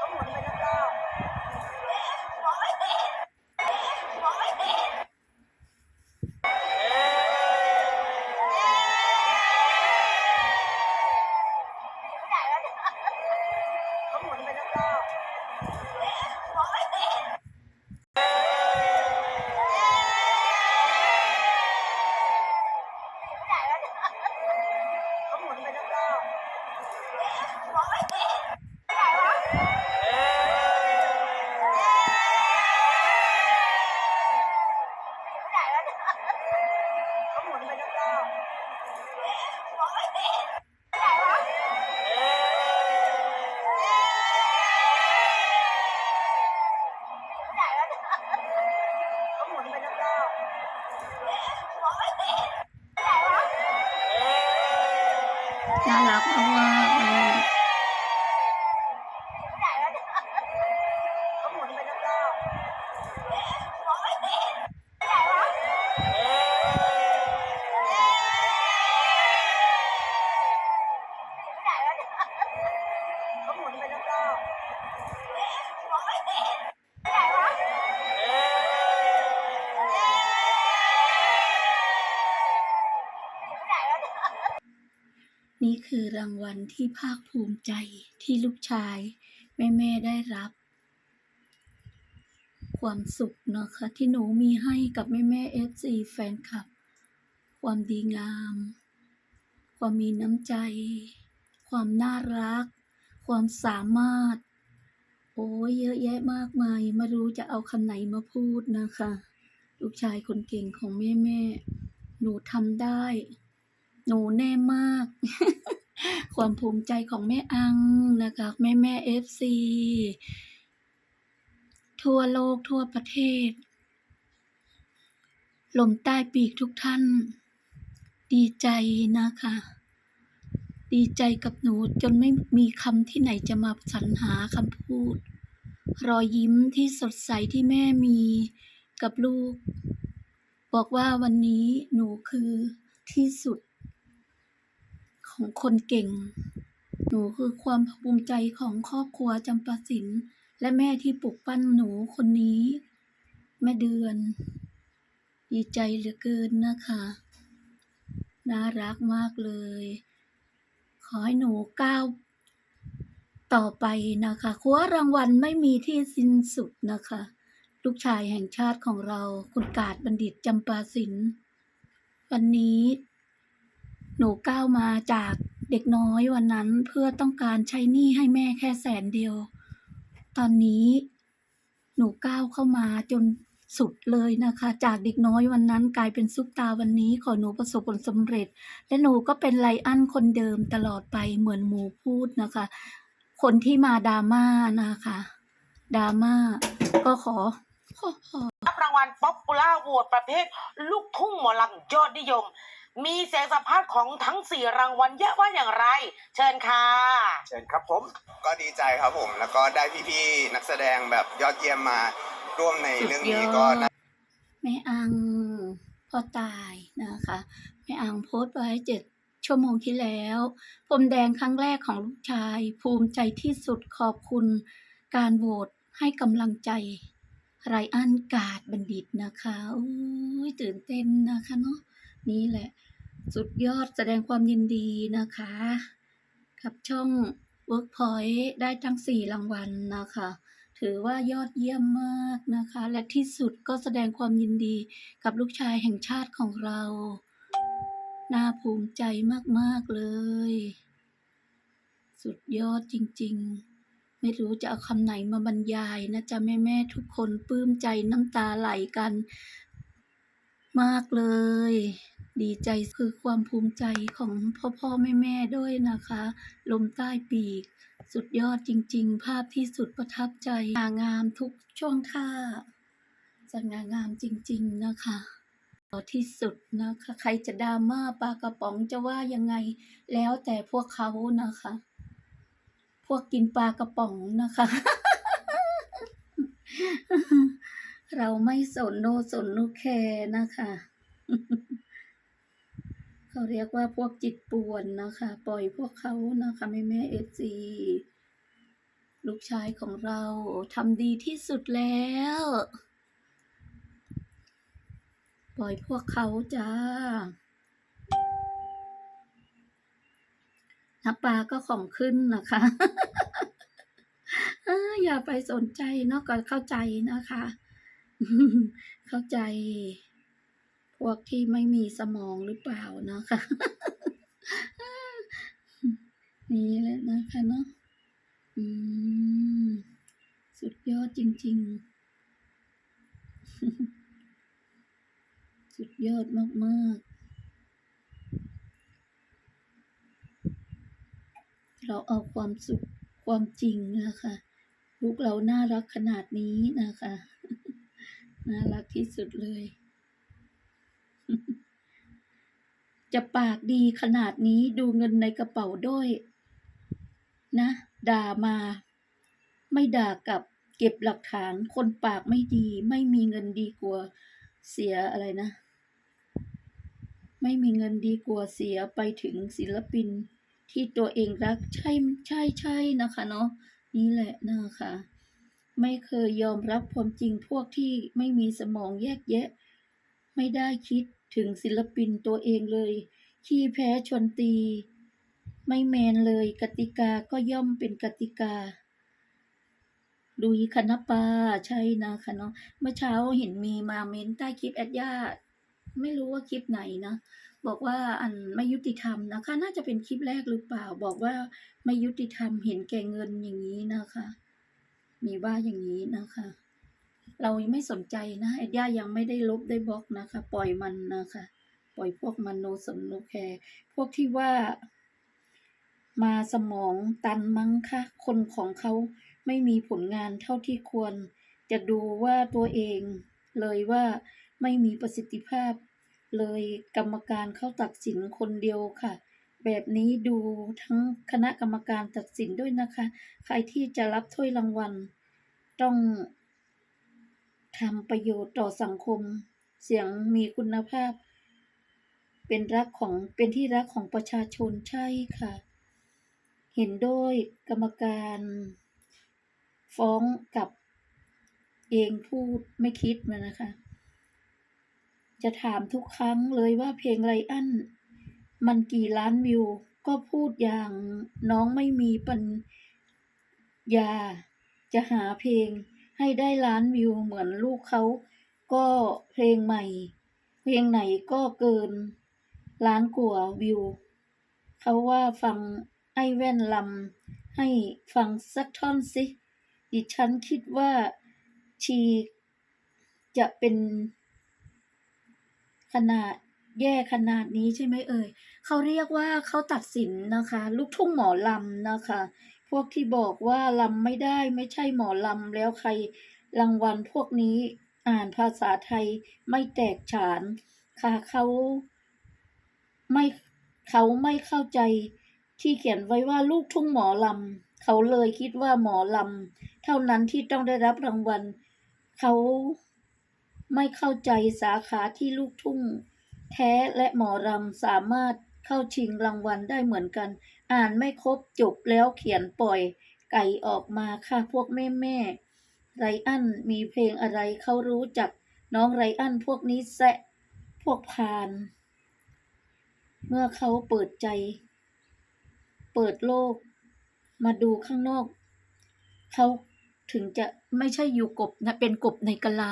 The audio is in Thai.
Come on. ไหนวะเนี่ยเขาหมุนไปรอบๆมองไม่เห็นไหนวะ ไหนวะเนี่ยเขาหมุนไปรอบๆมองไม่เห็นไหนวะ น่ารักมากๆเลย ไหนวะเนี่ยเขาหมุนไปรอบๆมองไม่เห็นไหนวะไหนวะเนี่ยเขา หมุนไปรอบๆไหนวะนี่คือรางวัลที่ภาคภูมิใจที่ลูกชาย แม่แม่ได้รับ ความสุขนะคะที่หนูมีให้กับแม่แม่เอฟซีแฟนคลับ ความดีงาม ความมีน้ำใจ ความน่ารัก ความสามารถ โอ้ยเยอะแยะมากมาย ไม่รู้จะเอาคำไหนมาพูดนะคะ ลูกชายคนเก่งของแม่แม่หนูทำได้ หนูแน่มาก ความภูมิใจของแม่อังนะคะ แม่แม่เอฟซีทั่วโลกทั่วประเทศ ลมใต้ปีกทุกท่าน ดีใจนะคะ ดีใจกับหนูจนไม่มีคำที่ไหนจะมาสรรหาคำพูด รอยยิ้มที่สดใสที่แม่มีกับลูก บอกว่าวันนี้หนูคือที่สุด ของคนเก่ง หนูคือความภูมิใจของครอบครัวจำปาสิน และแม่ที่ปลุกปั้นหนูคนนี้ แม่เดือน ดีใจเหลือเกินนะคะ น่ารักมากเลย ขอให้หนูก้าวต่อไปนะคะคว้ารางวัลไม่มีที่สิ้นสุดนะคะ ลูกชายแห่งชาติของเราคุณกาดบัณฑิตจำปาสินวันนี้ หนูก้าวมาจากเด็กน้อยวันนั้นเพื่อต้องการใช้หนี้ให้แม่แค่แสนเดียว ตอนนี้ หนูก้าวเข้ามาจน สุดเลยนะคะ จากเด็กน้อยวันนั้นกลายเป็นซุปตาวันนี้ขอหนูประสบผลสำเร็จ และหนูก็เป็นไลอันคนเดิมตลอดไปเหมือนหมูพูดนะคะ คนที่มาดราม่านะคะดราม่าก็ขอขอขอรับรางวัลป๊อปปูล่าโหวตประเภท ลูกทุ่งหมอลำยอดนิยม มีเสียงสัมภาษณ์ของทั้งสี่รางวัลเยอะว่าอย่างไร เชิญค่ะ เชิญครับผม ก็ดีใจครับผม แล้วก็ได้พี่ๆนักแสดงแบบยอดเยี่ยมมาร่วมในเรื่องนี้ก็น่าแม่อังพ่อตายนะคะแม่อังโพสต์ไว้เจ็ดชั่วโมงที่แล้วพรมแดงครั้งแรกของลูกชาย ภูมิใจที่สุดขอบคุณ การโหวตให้กำลังใจไรอันกาดบัณฑิตนะคะโอ้ยตื่นเต้นนะคะเนาะนี่แหละ สุดยอดแสดงความยินดีนะคะ กับช่อง Workpoint ได้ทั้งสี่รางวัลนะคะ ถือว่ายอดเยี่ยมมากนะคะ และที่สุดก็แสดงความยินดีกับลูกชายแห่งชาติของเรา น่าภูมิใจมาก ๆ เลย สุดยอดจริง ๆ ไม่รู้จะเอาคำไหนมาบรรยายนะจ๊ะแม่ ๆ ทุกคนปลื้มใจน้ำตาไหลกัน มากเลย ดีใจคือความภูมิใจของพ่อพ่อแม่แม่ด้วยนะคะ ลมใต้ปีก สุดยอดจริง ๆ ภาพที่สุดประทับใจงางามทุกช่วงท่าสง่างามจริง ๆ นะคะต่อที่สุดนะคะ ใครจะดราม่าปลากระป๋องจะว่ายังไง แล้วแต่พวกเขานะคะ พวกกินปลากระป๋องนะคะ เราไม่สนโนสนโนแคร์นะคะ เขาเรียกว่าพวกจิตป่วนนะคะ ปล่อยพวกเขานะคะแม่แม่เอฟซีลูกชายของเราทำดีที่สุดแล้ว ปล่อยพวกเขาจ้าน้ำปลาก็ของขึ้นนะคะอย่าไปสนใจเนาะก็เข้าใจนะคะ เข้าใจ พวกที่ไม่มีสมองหรือเปล่านะคะนี่แหละนะคะเนาะอืม สุดยอดจริง ๆ สุดยอดมากๆเราเอาความสุขความจริงนะคะ ลูกเราน่ารักขนาดนี้นะคะ น่ารักที่สุดเลย จะปากดีขนาดนี้ดูเงินในกระเป๋าด้วย นะ ด่ามา ไม่ด่ากับเก็บหลักฐานคนปากไม่ดี ไม่มีเงินดีกว่าเสียอะไรนะ ไม่มีเงินดีกว่าเสียไปถึงศิลปินที่ตัวเองรักใช่ใช่ใช่นะคะเนาะนี่แหละนะคะ ไม่เคยยอมรับความจริงพวกที่ไม่มีสมองแยกแยะ ไม่ได้คิดถึงศิลปินตัวเองเลย ขี้แพ้ชวนตี ไม่แมนเลยกติกาก็ย่อมเป็นกติกาดุยคณปาใช่นะคะเนาะเมื่อเช้าเห็นมีมาเม้นใต้คลิปแอดย่าไม่รู้ว่าคลิปไหนนะบอกว่าอันไม่ยุติธรรมนะคะ น่าจะเป็นคลิปแรกหรือเปล่า บอกว่าไม่ยุติธรรมเห็นแก่เงินอย่างนี้นะคะ มีว่าอย่างนี้นะคะ เราไม่สนใจนะแอดย่ายังไม่ได้ลบได้บล็อกนะคะ ปล่อยมันนะคะ ปล่อยพวกมันโนสนโนแคร์พวกที่ว่า มาสมองตันมั้งคะคนของเขาไม่มีผลงานเท่าที่ควร จะดูว่าตัวเองเลยว่าไม่มีประสิทธิภาพ เลยกรรมการเข้าตัดสินคนเดียวค่ะ แบบนี้ดูทั้งคณะกรรมการตัดสินด้วยนะคะ ใครที่จะรับถ้วยรางวัล ต้องทำประโยชน์ต่อสังคม เสียงมีคุณภาพ เป็นรักของเป็นที่รักของประชาชนใช่ค่ะ เห็นด้วยกรรมการ ฟ้องกับเองพูดไม่คิดมานะคะ จะถามทุกครั้งเลยว่าเพลงไรอันมันกี่ล้านวิว ก็พูดอย่างน้องไม่มีปัญญา จะหาเพลงให้ได้ล้านวิวเหมือนลูกเขา ก็เพลงใหม่ เพลงไหนก็เกิน ล้านกว่าวิว เขาว่าฟังไอ้แว่นลำให้ฟังสักท่อนสิ ดิฉันคิดว่าชีจะเป็นขนาดแย่ขนาดนี้ใช่ไหมเอ่ย เขาเรียกว่าเขาตัดสินนะคะ ลูกทุ่งหมอลำนะคะ วกที่บอกว่าลำไม่ได้ไม่ใช่หมอลำแล้วใครรางวัลพวกนี้อ่านภาษาไทยไม่แตกฉาน ค่ะเขาไม่เขาไม่เข้าใจที่เขียนไว้ว่าลูกทุ่งหมอลำเขาเลยคิดว่าหมอลำเท่านั้นที่ต้องได้รับรางวัล เขาไม่เข้าใจสาขาที่ลูกทุ่ง แท้และหมอรำสามารถ เข้าชิงรางวัลได้เหมือนกัน อ่านไม่ครบจบแล้วเขียนปล่อย ไก่ออกมาค่ะพวกแม่แม่ไรอันมีเพลงอะไรเขารู้จัก น้องไรอันพวกนี้แซะพวกพาน เมื่อเขาเปิดใจ เปิดโลก มาดูข้างนอก เขาถึงจะไม่ใช่อยู่กบนะเป็นกบในกะลา